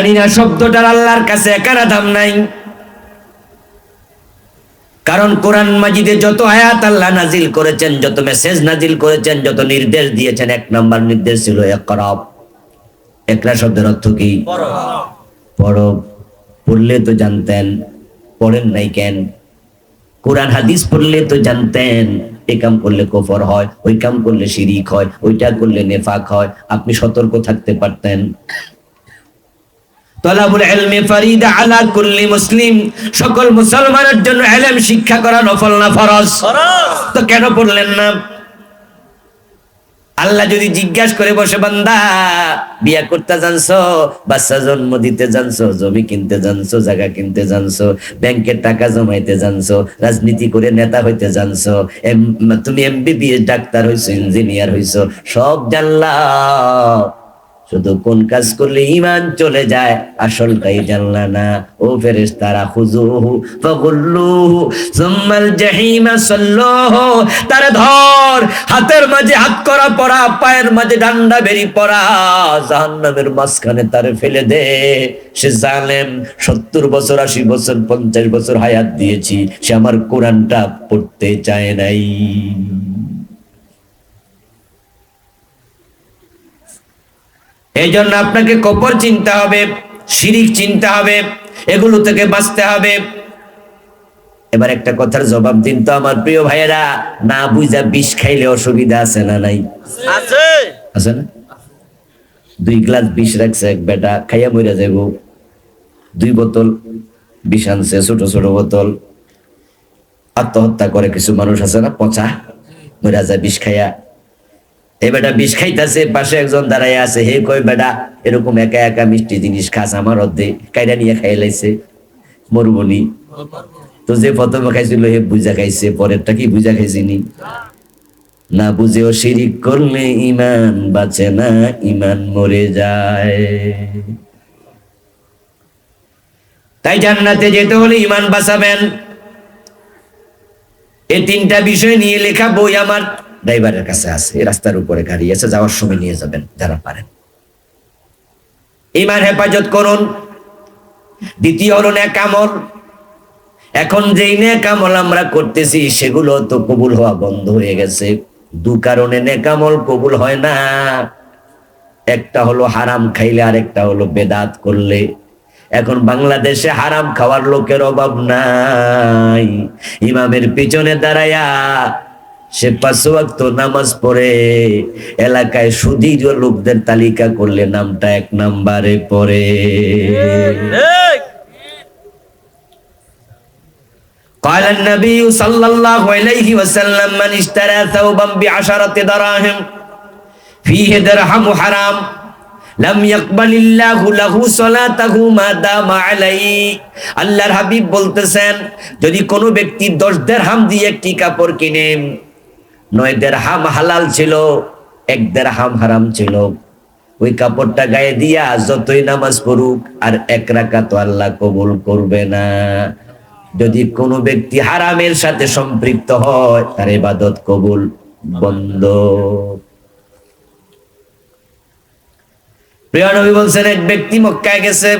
জানি না, শব্দটার আল্লাহর কাছে একারা দাম নাই। কারণ কোরআন মাজিদে যত আয়াত আল্লাহ নাজিল করেছেন, যত মেসেজ নাজিল করেছেন, যত নির্দেশ দিয়েছেন, এক নম্বর নির্দেশ ছিল শব্দের অর্থ কি? পড়ো পড়লে তো জানতেন, পড়েন নাই কেন? কোরআন হাদিস পড়লে তো জানতেন, এ কাম করলে কফর হয়, ওই কাম করলে শিরিক হয়, ওইটা করলে নেফাক হয়, আপনি সতর্ক থাকতে পারতেন। তলাবুল ইলমি ফারিদা আলা কুল্লি মুসলিম। সকল মুসলমানের জন্য ইলম শিক্ষা করা নফল না ফরজ? তো কেন পড়লেন না? আল্লাহ যদি জিজ্ঞাসা করে বসে বান্দা বিয়া করতে জানছো? বাচ্চা জন্ম দিতে জানছো? জমি কিনতে জানছো? জায়গা কিনতে জানছো? ব্যাংকের টাকা জমাইতে জানছো? রাজনীতি করে নেতা হইতে জানছো? এম- তুমি এমবিবিএস ডাক্তার হইছো ইঞ্জিনিয়ার হইছো? সব জানলা শুধু কোন কাজ করলে ইমান চলে যায় আসল আসলটাই জানলা না। ও ফেরেস তারা খুজুহু ফাগুল্লুহু সুম্মাল জাহিমা সাল্লুহু, তারে ধর, হাতের মাঝে হাত করা পড়া পায়ের মাঝে ডান্ডা বেরি পড়া জাহান্নামের মাঝখানে তারে ফেলে দে। সে জালেম, সত্তর বছর, আশি বছর, পঞ্চাশ বছর হায়াত দিয়েছি, সে আমার কোরআনটা পড়তে চায় নাই। এই জন্য আপনাকে কপর চিনতে হবে শিরিক চিনতে হবে এগুলো থেকে বাঁচতে হবে। এবার একটা কথার জবাব দিন তো আমার প্রিয় ভাইয়েরা না বুঝা বিষ খাইলে অসুবিধা আছে না নাই? আছে। আছে না? দুই গ্লাস বিষ রাখছে এক বেটা খাইয়া মইরা যাইব। দুই বোতল বিষ আনছে ছোট ছোট বোতল। আত্মহত্যা করে কিছু মানুষ আছে না পচা? মইরা যায় বিষ খাইয়া এই বেটা বিষ খাইতেছে, পাশে একজন দাঁড়াই আছে, হে কই বেটা, এরকম একা একা মিষ্টি জিনিস খাস আমার অর্ধে, কাইরা নিয়ে খাই লাইছে মরুবনি তো যে প্রথমে খাইছিল, হে বুঝা খাইছে, পরেরটা কি বুঝা খাইছিনি না বুঝেও শিরিক করলে ইমান বাঁচে না, ইমান মরে যায়। তাই জান্নাতে যেতে হলে ইমান বাঁচাবেন। এই তিনটা বিষয় নিয়ে লেখা বই আমার। ড্রাইভারের কাছে আছে রাস্তার উপরে গাড়ি আছে, যাওয়ার সময় নিয়ে যাবেন, যারা পারেন। ইমান হেফাজত করুন। দ্বিতীয় হলো ন্যাকামল। এখন যেই ন্যাকামল আমরা করতেছি, সেগুলো তো কবুল হওয়া বন্ধ হয়ে গেছে। দু কারণে নেকামল কবুল হয় না। একটা হলো হারাম খাইলে আর একটা হলো বেদাত করলে। এখন বাংলাদেশে হারাম খাওয়ার লোকের অভাব নাই। ইমামের পিছনে দাঁড়ায়া সে পাঁচ ওয়াক্ত নামাজ পড়ে এলাকায় সুদীর লোকদের তালিকা করলে নামটা এক নাম্বারে পড়ে ঠিক قال النبي صلى الله عليه وسلم من اشترى ثوبا بعشرة دراهم فيه درهم حرام لم يقبل الله له صلاته ما دام عليه আল্লাহর হাবিব বলতেছেন যদি কোনো ব্যক্তি দশ দেড়হাম দিয়ে একটি কাপড় কিনে নয় দেড়হাম হালাল ছিল, এক দেড়হাম হারাম ছিল। ওই কাপড়টা গায়ে দিয়া যতই নামাজ পড়ুক, আর এক রাকাত তো আল্লাহ কবুল করবে না। যদি কোনো ব্যক্তি হারামের সাথে সম্পৃক্ত হয়, তার ইবাদত কবুল বন্ধ। প্রিয় নবী বলছেন, এক ব্যক্তি মক্কায় গেছে